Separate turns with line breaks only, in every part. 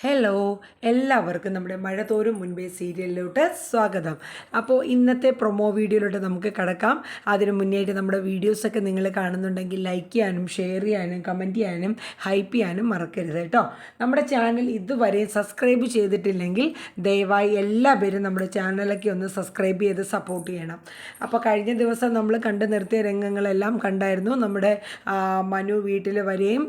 Hello എല്ലാവർക്കും നമ്മുടെ മഴ തോരും മുൻപേ സീരിയലിലോട്ട് സ്വാഗതം. അപ്പോൾ ഇന്നത്തെ പ്രൊമോ വീഡിയോയിലോട്ട് നമുക്ക് കിടക്കാം. അതിന് മുന്നേയായിട്ട് നമ്മുടെ വീഡിയോസൊക്കെ നിങ്ങൾ കാണുന്നുണ്ടെങ്കിൽ ലൈക്ക് ചെയ്യാനും ഷെയർ ചെയ്യാനും കമന്റ് ചെയ്യാനും ഹൈപ്പ് ചെയ്യാനും മറക്കരുത് കേട്ടോ. നമ്മുടെ ചാനൽ ഇതുവരെ സബ്സ്ക്രൈബ് ചെയ്തിട്ടില്ലെങ്കിൽ ദയവായി എല്ലാ പേരും നമ്മുടെ ചാനലൊക്കെ ഒന്ന് സബ്സ്ക്രൈബ് ചെയ്ത് സപ്പോർട്ട് ചെയ്യണം. അപ്പോൾ കഴിഞ്ഞ ദിവസം നമ്മൾ കണ്ടു നിർത്തിയ രംഗങ്ങളെല്ലാം കണ്ടായിരുന്നു. നമ്മുടെ മനു വീട്ടിൽ വരെയും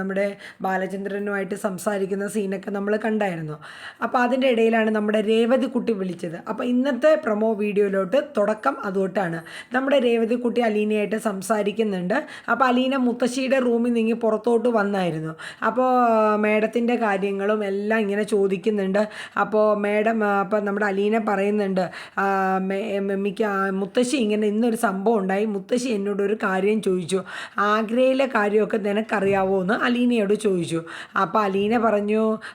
നമ്മുടെ ബാലചന്ദ്രനുമായിട്ട് സംസാരിക്കുന്ന സീനൊക്കെ നമ്മൾ കണ്ടായിരുന്നു. അപ്പോൾ അതിന്റെ ഇടയിലാണ് നമ്മുടെ രേവതി കുട്ടി വിളിച്ചത്. അപ്പോൾ ഇന്നത്തെ പ്രൊമോ വീഡിയോയിലോട്ട് തുടക്കം അതുകൊണ്ടാണ് നമ്മുടെ രേവതി കുട്ടി അലീനയായിട്ട് സംസാരിക്കുന്നുണ്ട്. അപ്പോൾ അലീന മുത്തശ്ശിയുടെ റൂമിൽ നിന്ന് പുറത്തോട്ട് വന്നായിരുന്നു. അപ്പോൾ മേഡത്തിന്റെ കാര്യങ്ങളും എല്ലാം ഇങ്ങനെ ചോദിക്കുന്നുണ്ട്. അപ്പോൾ മേഡം അപ്പോൾ നമ്മുടെ അലീന പറയുന്നുണ്ട് മിക്ക മുത്തശ്ശി ഇങ്ങനെ ഇന്നൊരു സംഭവം ഉണ്ടായി. മുത്തശ്ശി എന്നോട് ഒരു കാര്യം ചോദിച്ചു. ആഗ്രയിലെ കാര്യമൊക്കെ നിനക്കറിയാവോ എന്ന് അലീനയോട് ചോദിച്ചു. അപ്പോൾ അലീന പറഞ്ഞു "ആ,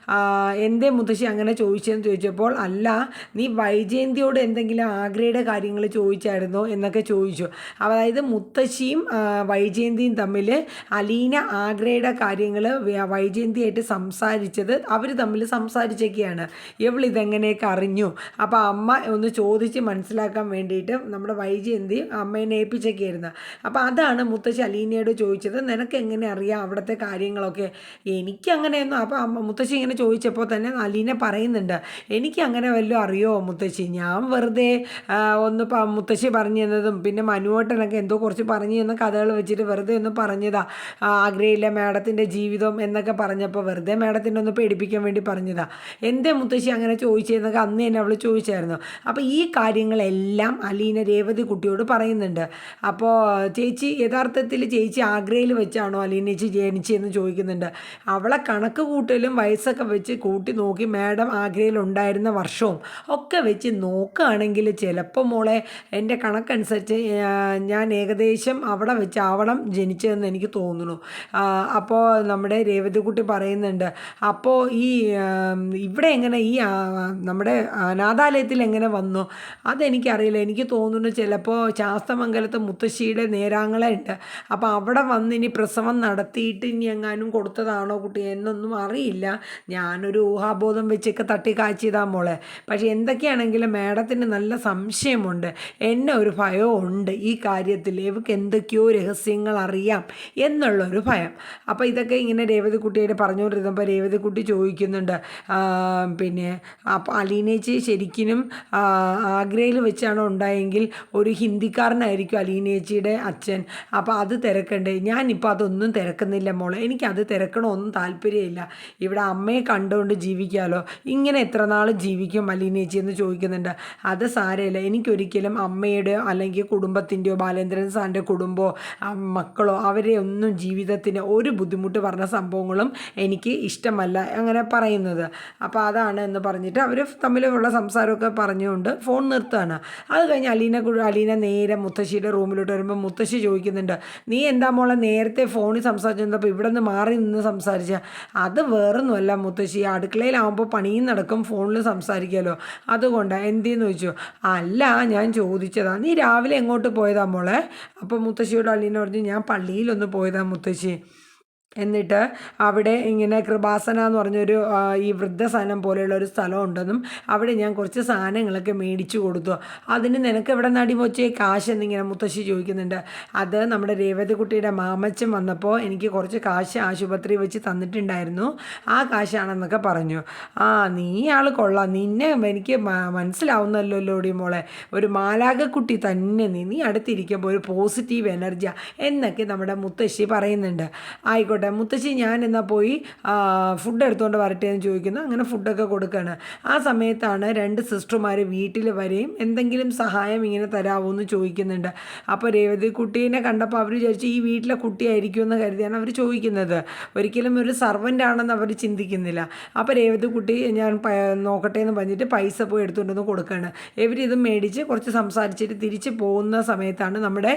എന്തേ മുത്തശ്ശി അങ്ങനെ ചോദിച്ചതെന്ന് ചോദിച്ചപ്പോൾ അല്ല നീ വൈജയന്തിയോട് എന്തെങ്കിലും ആഗ്രയുടെ കാര്യങ്ങൾ ചോദിച്ചായിരുന്നോ? എന്നൊക്കെ ചോദിച്ചു. അതായത് മുത്തശ്ശിയും വൈജയന്തിയും തമ്മിൽ അലീന ആഗ്രയുടെ കാര്യങ്ങൾ വൈജയന്തിയായിട്ട് സംസാരിച്ചത് അവർ തമ്മിൽ സംസാരിച്ചൊക്കെയാണ്. ഇവളിതെങ്ങനെയൊക്കെ അറിഞ്ഞു? അപ്പോൾ അമ്മ ഒന്ന് ചോദിച്ച് മനസ്സിലാക്കാൻ വേണ്ടിയിട്ട് നമ്മുടെ വൈജയന്തി അമ്മേനെ ഏൽപ്പിച്ചൊക്കെയായിരുന്നു. അപ്പോൾ അതാണ് മുത്തശ്ശി അലീനയോട് ചോദിച്ചത്. നിനക്ക് എങ്ങനെ അറിയാം അവിടുത്തെ കാര്യങ്ങളൊക്കെ? എനിക്കങ്ങനെയൊന്നും അപ്പോൾ അമ്മ മുത്തശ്ശി ഇങ്ങനെ ചോദിച്ചപ്പോൾ തന്നെ അലീന പറയുന്നുണ്ട് എനിക്ക് അങ്ങനെ വല്ലതും അറിയോ മുത്തശ്ശി? ഞാൻ വെറുതെ ഒന്ന് മുത്തശ്ശി പറഞ്ഞു തന്നതും പിന്നെ മനുവേട്ടനൊക്കെ എന്തോ കുറച്ച് പറഞ്ഞു തന്ന കഥകൾ വെച്ചിട്ട് വെറുതെ ഒന്ന് പറഞ്ഞതാ. ആഗ്രഹമില്ല മാഡത്തിന്റെ ജീവിതം എന്നൊക്കെ പറഞ്ഞപ്പോൾ വെറുതെ മാഡത്തിന്റെ ഒന്ന് പേടിപ്പിക്കാൻ വേണ്ടി പറഞ്ഞതാ. എന്തേ മുത്തശ്ശി അങ്ങനെ ചോദിച്ചതെന്നൊക്കെ അന്ന് തന്നെ അവൾ ചോദിച്ചായിരുന്നു. അപ്പോൾ ഈ കാര്യങ്ങളെല്ലാം അലീന രേവതി കുട്ടിയോട് പറയുന്നുണ്ട്. അപ്പോൾ ചേച്ചി യഥാർത്ഥത്തിൽ ചേച്ചി ആഗ്രയിൽ വെച്ചാണോ അലീന ചേച്ചി ജനിച്ചതെന്ന് ചോദിക്കുന്നുണ്ട്. അവളെ കണക്ക് കൂട്ടലും വയസ്സൊക്കെ വെച്ച് കൂട്ടി നോക്കി മാഡം ആഗ്രയിൽ ഉണ്ടായിരുന്ന വർഷവും ഒക്കെ വെച്ച് നോക്കുകയാണെങ്കിൽ ചിലപ്പോൾ മോളെ എന്റെ കണക്കനുസരിച്ച് ഞാൻ ഏകദേശം അവിടെ വെച്ച് ആവണം ജനിച്ചതെന്ന് എനിക്ക് തോന്നുന്നു. അപ്പോൾ നമ്മുടെ രേവതിക്കുട്ടി പറയുന്നുണ്ട് അപ്പോൾ ഈ ഇവിടെ എങ്ങനെ ഈ നമ്മുടെ അനാഥാലയത്തിൽ എങ്ങനെ വന്നു? അതെനിക്കറിയില്ല. എനിക്ക് തോന്നുന്നു ചിലപ്പോൾ ശാസ്തമംഗലത്ത് മുത്തശ്ശിയുടെ നേരാങ്ങളെ ഉണ്ട് അപ്പോൾ അവിടെ വന്ന് ഇനി പ്രസവം നടത്തിയിട്ട് ഇനി എങ്ങാനും കൊടുത്തതാണോ കുട്ടി എന്നൊന്നും അറിയില്ല. ഞാനൊരു ഊഹാബോധം വെച്ചൊക്കെ തട്ടി മോളെ. പക്ഷേ എന്തൊക്കെയാണെങ്കിലും മാഡത്തിന് നല്ല സംശയമുണ്ട്. എന്നെ ഒരു ഭയവും ഉണ്ട് ഈ കാര്യത്തിൽ. ഇവക്ക് എന്തൊക്കെയോ രഹസ്യങ്ങൾ അറിയാം എന്നുള്ളൊരു ഭയം. അപ്പോൾ ഇതൊക്കെ ഇങ്ങനെ രേവതിക്കുട്ടിയുടെ പറഞ്ഞുകൊണ്ടിരുന്നപ്പോൾ രേവതിക്കുട്ടി ചോദിക്കുന്നുണ്ട്. പിന്നെ അപ്പോൾ അലീനേച്ചി ശരിക്കും ആഗ്രയിൽ വെച്ചാണ് ഉണ്ടായെങ്കിൽ ഒരു ഹിന്ദിക്കാരനായിരിക്കും അലീനേച്ചിയുടെ അച്ഛൻ. അപ്പോൾ അത് തിരക്കണ്ടേ? ഞാനിപ്പോൾ അതൊന്നും തിരക്കുന്നില്ല മോളെ. എനിക്കത് തിരക്കണമൊന്നും താല്പര്യമില്ല. ഇവിടെ അമ്മയെ കണ്ടുകൊണ്ട് ജീവിക്കാമല്ലോ ഇങ്ങനെ എത്ര നാൾ ജീവിക്കും മലിനേച്ചി എന്ന് ചോദിക്കുന്നുണ്ട്. അത് സാരമില്ല. എനിക്കൊരിക്കലും അമ്മയുടെയോ അല്ലെങ്കിൽ കുടുംബത്തിന്റെയോ ബാലേന്ദ്രൻ സാറിന്റെ കുടുംബമോ മക്കളോ അവരെ ഒന്നും ജീവിതത്തിന് ഒരു ബുദ്ധിമുട്ട് പറഞ്ഞ സംഭവങ്ങളും എനിക്ക് ഇഷ്ടമല്ല അങ്ങനെ പറയുന്നത്. അപ്പോൾ അതാണ് എന്ന് പറഞ്ഞിട്ട് അവർ തമ്മിലുള്ള സംസാരമൊക്കെ പറഞ്ഞുകൊണ്ട് ഫോൺ നിർത്തുകയാണ്. അത് കഴിഞ്ഞ് അലീന അലീന നേരെ മുത്തശ്ശിയുടെ റൂമിലോട്ട് വരുമ്പോൾ മുത്തശ്ശി ചോദിക്കുന്നുണ്ട് നീ എന്താ മോളെ നേരത്തെ ഫോണിൽ സംസാരിച്ചിരുന്നപ്പോൾ ഇവിടെ നിന്ന് മാറി നിന്ന് സംസാരിച്ച? അത് വേറൊന്നുമല്ല മുത്തശ്ശി അടുക്കളയിലാവുമ്പോൾ പണിയും നടക്കും ഫോണിൽ സംസാരിക്കാമല്ലോ അതുകൊണ്ട് എന്തെന്ന് ചോദിച്ചു? അല്ല ഞാൻ ചോദിച്ചതാ. നീ രാവിലെ എങ്ങോട്ട് പോയതാ മോളെ? അപ്പോൾ മുത്തശ്ശിയോട് അലീന പറഞ്ഞു ഞാൻ പള്ളിയിലൊന്ന് പോയതാ മുത്തശ്ശി. എന്നിട്ട് അവിടെ ഇങ്ങനെ കൃപാസന എന്ന് പറഞ്ഞൊരു ഈ വൃദ്ധസനം പോലെയുള്ള ഒരു സ്ഥലം ഉണ്ടെന്നും അവിടെ ഞാൻ കുറച്ച് സാധനങ്ങളൊക്കെ മേടിച്ചു കൊടുത്തു. അതിന് നിനക്ക് എവിടെ നടി വെച്ചേ കാശ് എന്നിങ്ങനെ മുത്തശ്ശി ചോദിക്കുന്നുണ്ട്. അത് നമ്മുടെ രേവതി കുട്ടിയുടെ മാമച്ചൻ വന്നപ്പോൾ എനിക്ക് കുറച്ച് കാശ് ആശുപത്രി വെച്ച് തന്നിട്ടുണ്ടായിരുന്നു. ആ കാശാണെന്നൊക്കെ പറഞ്ഞു. ആ നീ ആൾ കൊള്ളാം. നിന്നെ എനിക്ക് മനസ്സിലാവുന്നല്ലോ ലോടി മോളെ. ഒരു മാലാകക്കുട്ടി തന്നെ നീ നീ അടുത്തിരിക്കുമ്പോൾ ഒരു പോസിറ്റീവ് എനർജിയാണ് എന്നൊക്കെ നമ്മുടെ മുത്തശ്ശി പറയുന്നുണ്ട്. ആയിക്കോട്ടെ മുത്തശ്ശി ഞാൻ എന്നാൽ പോയി ഫുഡ് എടുത്തുകൊണ്ട് വരട്ടെ എന്ന് ചോദിക്കുന്നു. അങ്ങനെ ഫുഡൊക്കെ കൊടുക്കുകയാണ് ആ സമയത്താണ് രണ്ട് സിസ്റ്റർമാർ വീട്ടിൽ വരെയും എന്തെങ്കിലും സഹായം ഇങ്ങനെ തരാമോ എന്ന് ചോദിക്കുന്നുണ്ട്. അപ്പോൾ രേവതി കുട്ടീനെ കണ്ടപ്പോൾ അവർ വിചാരിച്ചു ഈ വീട്ടിലെ കുട്ടിയായിരിക്കും എന്ന് കരുതിയാണ് അവർ ചോദിക്കുന്നത്. ഒരിക്കലും ഒരു സർവന്റ് ആണെന്ന് അവർ ചിന്തിക്കുന്നില്ല. അപ്പോൾ രേവതി കുട്ടി ഞാൻ നോക്കട്ടെ എന്ന് പറഞ്ഞിട്ട് പൈസ പോയി എടുത്തുകൊണ്ടൊന്ന് കൊടുക്കുകയാണ് ഇവരിത് മേടിച്ച് കുറച്ച് സംസാരിച്ചിട്ട് തിരിച്ച് പോകുന്ന സമയത്താണ് നമ്മുടെ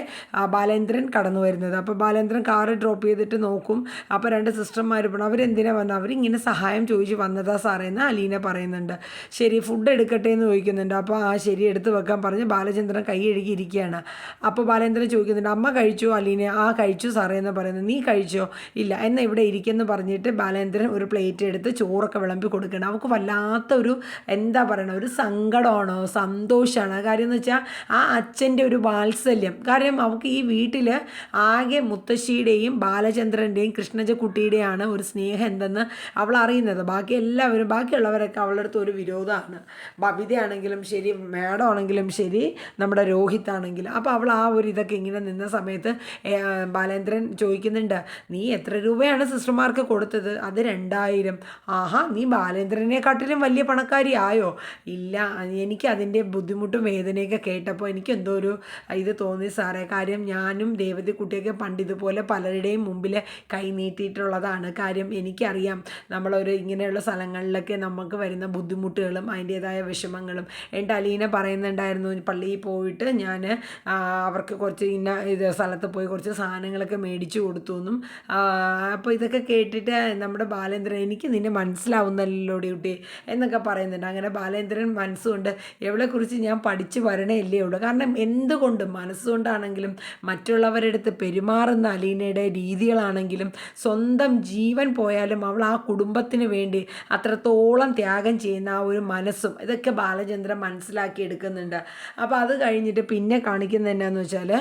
ബാലേന്ദ്രൻ കടന്നു വരുന്നത്. അപ്പോൾ ബാലേന്ദ്രൻ കാറ് ഡ്രോപ്പ് ചെയ്തിട്ട് നോക്കും. അപ്പോൾ രണ്ട് സിസ്റ്റർമാർ പോകണം അവരെന്തിനാ വന്നത് അവരിങ്ങനെ സഹായം ചോദിച്ച് വന്നതാ സാറേ എന്ന് അലീന പറയുന്നുണ്ട്. ശരി ഫുഡ് എടുക്കട്ടെ എന്ന് ചോദിക്കുന്നുണ്ട്. അപ്പോൾ ആ ശരി എടുത്ത് വെക്കാൻ പറഞ്ഞ് ബാലചന്ദ്രൻ കൈ കഴുകി ഇരിക്കുകയാണ്. അപ്പോൾ ബാലചന്ദ്രൻ ചോദിക്കുന്നുണ്ട് അമ്മ കഴിച്ചോ അലീന? ആ കഴിച്ചു സാറേ എന്ന് പറയുന്നത് നീ കഴിച്ചോ? ഇല്ല. എന്നാൽ ഇവിടെ ഇരിക്കുമെന്ന് പറഞ്ഞിട്ട് ബാലേന്ദ്രൻ ഒരു പ്ലേറ്റ് എടുത്ത് ചോറൊക്കെ വിളമ്പി കൊടുക്കണം അവൾക്ക് വല്ലാത്ത ഒരു എന്താ പറയണ ഒരു സങ്കടമാണോ? സന്തോഷമാണ് കാര്യം എന്ന് വെച്ചാൽ ആ അച്ഛന്റെ ഒരു വാത്സല്യം. കാരണം അവൾക്ക് ഈ വീട്ടിൽ ആകെ മുത്തശ്ശിയുടെയും ബാലചന്ദ്രന്റെയും കൃഷ്ണജക്കുട്ടിയുടെയാണ് ഒരു സ്നേഹം എന്തെന്ന് അവൾ അറിയുന്നത്. ബാക്കി എല്ലാവരും ബാക്കിയുള്ളവരൊക്കെ അവളുടെ അടുത്ത് ഒരു വിരോധമാണ്. ബബിതയാണെങ്കിലും ശരി മാഡം ആണെങ്കിലും ശരി നമ്മുടെ രോഹിത് ആണെങ്കിലും അപ്പോൾ അവൾ ആ ഒരു ഇതൊക്കെ ഇങ്ങനെ നിന്ന സമയത്ത് ബാലേന്ദ്രൻ ചോദിക്കുന്നുണ്ട് നീ എത്ര രൂപയാണ് സിസ്റ്റർമാർക്ക് കൊടുത്തത്? അത് രണ്ടായിരം. ആഹാ നീ ബാലേന്ദ്രനെക്കാട്ടിലും വലിയ പണക്കാരി ആയോ? ഇല്ല എനിക്ക് അതിന്റെ ബുദ്ധിമുട്ടും വേദനയൊക്കെ കേട്ടപ്പോൾ എനിക്ക് എന്തോ ഒരു ഇത് തോന്നി സാറേ. കാര്യം ഞാനും ദേവതി കുട്ടിയൊക്കെ പണ്ട് ഇതുപോലെ പലരുടെയും മുമ്പിൽ കൈ നീട്ടിയിട്ടുള്ളതാണ് കാര്യം എനിക്കറിയാം. നമ്മളൊരു ഇങ്ങനെയുള്ള സ്ഥലങ്ങളിലൊക്കെ നമുക്ക് വരുന്ന ബുദ്ധിമുട്ടുകളും അതിന്റേതായ വിഷമങ്ങളും. എന്റെ അലീന പറയുന്നുണ്ടായിരുന്നു പള്ളിയിൽ പോയിട്ട് ഞാൻ അവർക്ക് കുറച്ച് ഇന്ന ഇത് സ്ഥലത്ത് പോയി കുറച്ച് സാധനങ്ങളൊക്കെ മേടിച്ചു കൊടുത്തു എന്നും അപ്പോൾ ഇതൊക്കെ കേട്ടിട്ട് നമ്മുടെ ബാലേന്ദ്രൻ എനിക്ക് നിന്നെ മനസ്സിലാവുന്നല്ലോ ഡ്യൂട്ടി എന്നൊക്കെ പറയുന്നുണ്ട്. അങ്ങനെ ബാലേന്ദ്രൻ മനസ്സുകൊണ്ട് എവളെക്കുറിച്ച് ഞാൻ പഠിച്ചു വരണേ ഇല്ലേ ഉള്ളൂ. കാരണം എന്തുകൊണ്ടും മനസ്സുകൊണ്ടാണെങ്കിലും മറ്റുള്ളവരെടുത്ത് പെരുമാറുന്ന അലീനയുടെ രീതികളാണെങ്കിലും സ്വന്തം ജീവൻ പോയാലും അവൾ ആ കുടുംബത്തിന് വേണ്ടി അത്രത്തോളം ത്യാഗം ചെയ്യുന്ന ആ ഒരു മനസ്സും ഇതൊക്കെ ബാലചന്ദ്രൻ മനസ്സിലാക്കി എടുക്കുന്നുണ്ട്. അപ്പോൾ അത് കഴിഞ്ഞിട്ട് പിന്നെ കാണിക്കുന്നത് എന്നാന്ന് വെച്ചാൽ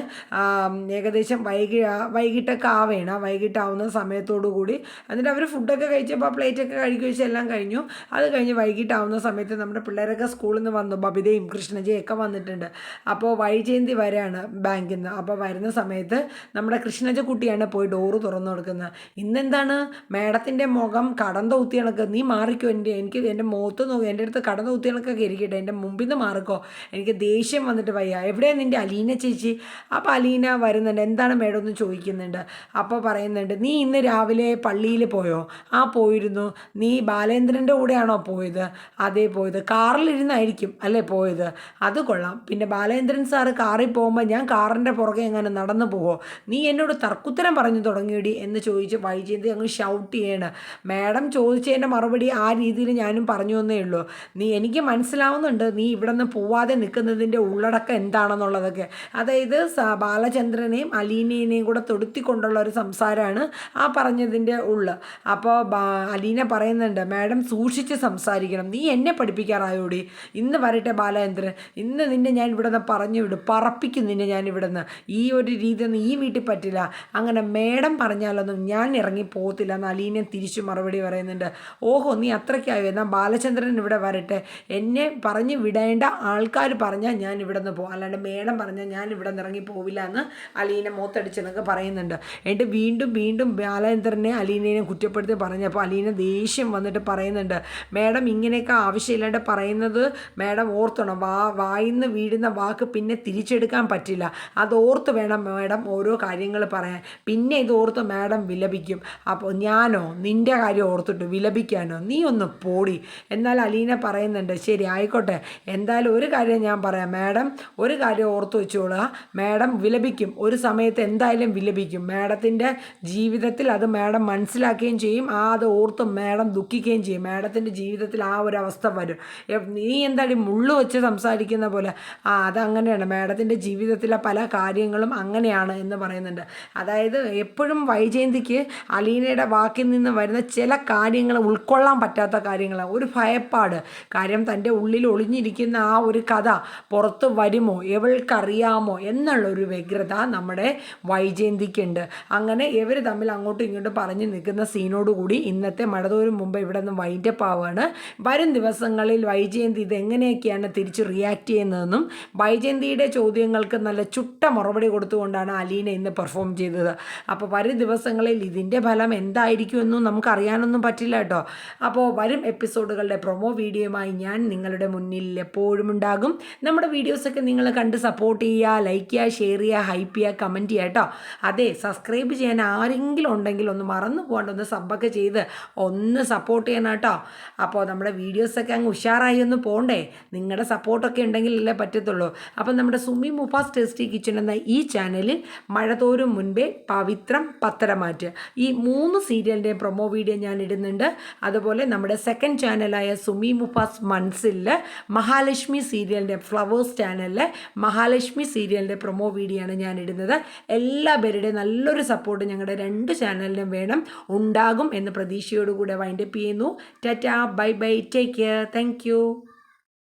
ഏകദേശം വൈകി വൈകിട്ടൊക്കെ ആവേണം. വൈകിട്ടാവുന്ന സമയത്തോടു കൂടി എന്നിട്ട് അവർ ഫുഡൊക്കെ കഴിച്ചപ്പോൾ പ്ലേറ്റൊക്കെ കഴുകി വെച്ച് എല്ലാം കഴിഞ്ഞു. അത് കഴിഞ്ഞ് വൈകിട്ടാവുന്ന സമയത്ത് നമ്മുടെ പിള്ളേരൊക്കെ സ്കൂളിൽ നിന്ന് വന്നു. ബബിതയും കൃഷ്ണജയും ഒക്കെ വന്നിട്ടുണ്ട്. അപ്പോൾ വൈജയന്തി വരെയാണ് ബാങ്കിൽ നിന്ന്. അപ്പോൾ വരുന്ന സമയത്ത് നമ്മുടെ കൃഷ്ണജ കുട്ടിയാണ് പോയി ഡോറ് തുറന്നു കൊടുക്കുന്നത്. ഇന്നെന്താണ്? മേഡത്തിന്റെ മുഖം കടം തൂത്തി കണക്ക് നീ മാറിക്കോ എന്റെ എനിക്ക് എന്റെ മുഖത്ത് നോക്കി. എന്റെ അടുത്ത് കടം തൂത്തി കണക്കൊക്കെ ഇരിക്കട്ടെ. എന്റെ മുമ്പിൽ നിന്ന് മാറിക്കോ. എനിക്ക് ദേഷ്യം വന്നിട്ട് വയ്യ. എവിടെയാണ് നിന്റെ അലീന ചേച്ചി? അപ്പോൾ അലീന വരുന്നുണ്ട്. എന്താണ് മേഡം എന്ന് ചോദിക്കുന്നുണ്ട്. അപ്പോൾ പറയുന്നുണ്ട് നീ ഇന്ന് രാവിലെ പള്ളിയിൽ പോയോ? ആ പോയിരുന്നു. നീ ബാലേന്ദ്രന്റെ കൂടെയാണോ പോയത്? അതേ പോയത്. കാറിലിരുന്നായിരിക്കും അല്ലേ പോയത്? അത് കൊള്ളാം. പിന്നെ ബാലേന്ദ്രൻ സാറ് കാറിൽ പോകുമ്പോൾ ഞാൻ കാറിന്റെ പുറകെ എങ്ങനെ നടന്നു പോവോ? നീ എന്നോട് തർക്കുത്തരം പറഞ്ഞു തുടങ്ങിയിടി എന്ന് ചോദിച്ച് വൈജയന്തി അങ്ങ് ഷൗട്ട് ചെയ്യണം. മാഡം ചോദിച്ചതിന്റെ മറുപടി ആ രീതിയിൽ ഞാനും പറഞ്ഞു തന്നേ ഉള്ളൂ. നീ എനിക്ക് മനസ്സിലാവുന്നുണ്ട് നീ ഇവിടെ നിന്ന് പോവാതെ നിൽക്കുന്നതിന്റെ ഉള്ളടക്കം എന്താണെന്നുള്ളതൊക്കെ. അതായത് ബാലചന്ദ്രനെയും അലീനയെയും കൂടെ തൊടുത്തിക്കൊണ്ടുള്ള ഒരു സംസാരമാണ് ആ പറഞ്ഞതിന്റെ ഉള്ളു. അപ്പോൾ അലീന പറയുന്നുണ്ട് മാഡം സൂക്ഷിച്ച് സംസാരിക്കണം. നീ എന്നെ പഠിപ്പിക്കാറായോടി. ഇന്ന് വരട്ടെ ബാലചന്ദ്രൻ. ഇന്ന് നിന്നെ ഞാൻ ഇവിടെ നിന്ന് പറഞ്ഞു വിടും. പറപ്പിക്കും നിന്നെ ഞാൻ ഇവിടെ നിന്ന് ഈ ഒരു രീതിയൊന്നും ഈ വീട്ടിൽ പറ്റില്ല. അങ്ങനെ മേഡം പറഞ്ഞാലൊന്നും ഞാൻ ഇറങ്ങി പോകത്തില്ല എന്ന് അലീന തിരിച്ചു മറുപടി പറയുന്നുണ്ട് ഓഹോ നീ അത്രയ്ക്കായോ? എന്നാൽ ബാലചന്ദ്രൻ ഇവിടെ വരട്ടെ. എന്നെ പറഞ്ഞ് വിടേണ്ട ആൾക്കാർ പറഞ്ഞാൽ ഞാൻ ഇവിടെ നിന്ന് പോകും അല്ലാണ്ട് മേഡം പറഞ്ഞാൽ ഞാൻ ഇവിടെ നിന്ന് ഇറങ്ങി പോവില്ല എന്ന് അലീന മൂത്തടിച്ചെന്നൊക്കെ പറയുന്നുണ്ട്. എന്നിട്ട് വീണ്ടും വീണ്ടും ബാലചന്ദ്രനെ അലീനയെ കുറ്റപ്പെടുത്തി പറഞ്ഞപ്പോൾ അലീന ദേഷ്യം വന്നിട്ട് പറയുന്നുണ്ട് മേഡം ഇങ്ങനെയൊക്കെ ആവശ്യമില്ലാണ്ട് പറയുന്നത് മേഡം ഓർത്തണം. വാ വായിന്ന് വീഴുന്ന വാക്ക് പിന്നെ തിരിച്ചെടുക്കാൻ പറ്റില്ല. അത് ഓർത്ത് വേണം മേഡം ഓരോ കാര്യങ്ങൾ പറയാൻ. പിന്നെ ഇത് ഓർത്ത് മേഡം വിലപിക്കും. അപ്പോൾ ഞാനോ നിന്റെ കാര്യം ഓർത്തിട്ട് വിലപിക്കാനോ നീ ഒന്ന് പോടി. എന്നാൽ അലീന പറയുന്നുണ്ട് ശരി ആയിക്കോട്ടെ. എന്തായാലും ഒരു കാര്യം ഞാൻ പറയാം. മാഡം ഒരു കാര്യം ഓർത്ത് വെച്ചോളുക മാഡം വിലപിക്കും. ഒരു സമയത്ത് എന്തായാലും വിലപിക്കും. മാഡത്തിന്റെ ജീവിതത്തിൽ അത് മാഡം മനസ്സിലാക്കുകയും ചെയ്യും. ആ അത് ഓർത്ത് മാഡം ദുഃഖിക്കുകയും ചെയ്യും. മാഡത്തിന്റെ ജീവിതത്തിൽ ആ ഒരു അവസ്ഥ വരും. നീ എന്താടി മുള്ളു വെച്ച് സംസാരിക്കുന്ന പോലെ? ആ അതങ്ങനെയാണ് മാഡത്തിന്റെ ജീവിതത്തിലെ പല കാര്യങ്ങളും അങ്ങനെയാണ് എന്ന് പറയുന്നുണ്ട്. അതായത് എപ്പോഴും വൈജയന്തിക്ക് അലീനയുടെ വാക്കിൽ നിന്ന് വരുന്ന ചില കാര്യങ്ങൾ ഉൾക്കൊള്ളാൻ പറ്റാത്ത കാര്യങ്ങളാണ് ഒരു ഭയപ്പാട്. കാര്യം തന്റെ ഉള്ളിൽ ഒളിഞ്ഞിരിക്കുന്ന ആ ഒരു കഥ പുറത്ത് വരുമോ? എവൾക്കറിയാമോ? എന്നുള്ളൊരു വ്യഗ്രത നമ്മുടെ വൈജയന്തിക്കുണ്ട്. അങ്ങനെ ഇവർ തമ്മിൽ അങ്ങോട്ടും ഇങ്ങോട്ടും പറഞ്ഞ് നിൽക്കുന്ന സീനോടുകൂടി ഇന്നത്തെ മഴതോരും മുമ്പ് ഇവിടെ നിന്ന് വൈൻഡപ്പ് ആവുകയാണ് വരും ദിവസങ്ങളിൽ വൈജയന്തി ഇതെങ്ങനെയൊക്കെയാണ് തിരിച്ച് റിയാക്ട് ചെയ്യുന്നതെന്നും വൈജയന്തിയുടെ ചോദ്യങ്ങൾക്ക് നല്ല ചുട്ട മറുപടി കൊടുത്തുകൊണ്ടാണ് അലീന ഇന്ന് പെർഫോം ചെയ്തത്. അപ്പോൾ വരും ദിവസങ്ങളിൽ ഇതിന്റെ ഫലം എന്തായിരിക്കുമെന്നും നമുക്കറിയാനൊന്നും പറ്റില്ല കേട്ടോ. അപ്പോൾ വരും എപ്പിസോഡുകളുടെ പ്രൊമോ വീഡിയോയുമായി ഞാൻ നിങ്ങളുടെ മുന്നിൽ എപ്പോഴും ഉണ്ടാകും. നമ്മുടെ വീഡിയോസൊക്കെ നിങ്ങൾ കണ്ട് സപ്പോർട്ട് ചെയ്യുക ലൈക്ക് ചെയ്യുക ഷെയർ ചെയ്യുക ഹൈപ്പ് ചെയ്യുക കമന്റ് ചെയ്യുക കേട്ടോ. അതെ സബ്സ്ക്രൈബ് ചെയ്യാൻ ആരെങ്കിലും ഉണ്ടെങ്കിൽ ഒന്ന് മറന്നു പോകണ്ട ഒന്ന് സബ്ബൊക്കെ ചെയ്ത് ഒന്ന് സപ്പോർട്ട് ചെയ്യണം കേട്ടോ. അപ്പോൾ നമ്മുടെ വീഡിയോസൊക്കെ അങ്ങ് ഉഷാറായി ഒന്ന് പോകണ്ടേ നിങ്ങളുടെ സപ്പോർട്ടൊക്കെ ഉണ്ടെങ്കിലല്ലേ പറ്റത്തുള്ളൂ. അപ്പോൾ നമ്മുടെ സുമി മുഫാസ് ടേസ്റ്റി കിച്ചൺ എന്ന ഈ ചാനലിൽ മഴ തോരും മുൻപേ പവിത്രം പത്തരമാറ്റ്. മാറ്റ് ഈ മൂന്ന് സീരിയലിന്റെയും പ്രൊമോ വീഡിയോ ഞാൻ ഇടുന്നുണ്ട്. അതുപോലെ നമ്മുടെ സെക്കൻഡ് ചാനലായ സുമി മുഫാസ് മൺസിൽ മഹാലക്ഷ്മി സീരിയലിന്റെ ഫ്ലവേഴ്സ് ചാനലിൽ മഹാലക്ഷ്മി സീരിയലിന്റെ പ്രൊമോ വീഡിയോ ആണ് ഞാൻ ഇടുന്നത്. എല്ലാ പേരുടെയും നല്ലൊരു സപ്പോർട്ട് ഞങ്ങളുടെ രണ്ട് ചാനലിനും വേണം. ഉണ്ടാകും എന്ന് പ്രതീക്ഷയോടുകൂടെ വൈൻഡപ്പ് ചെയ്യുന്നു. Tata bye bye take care thank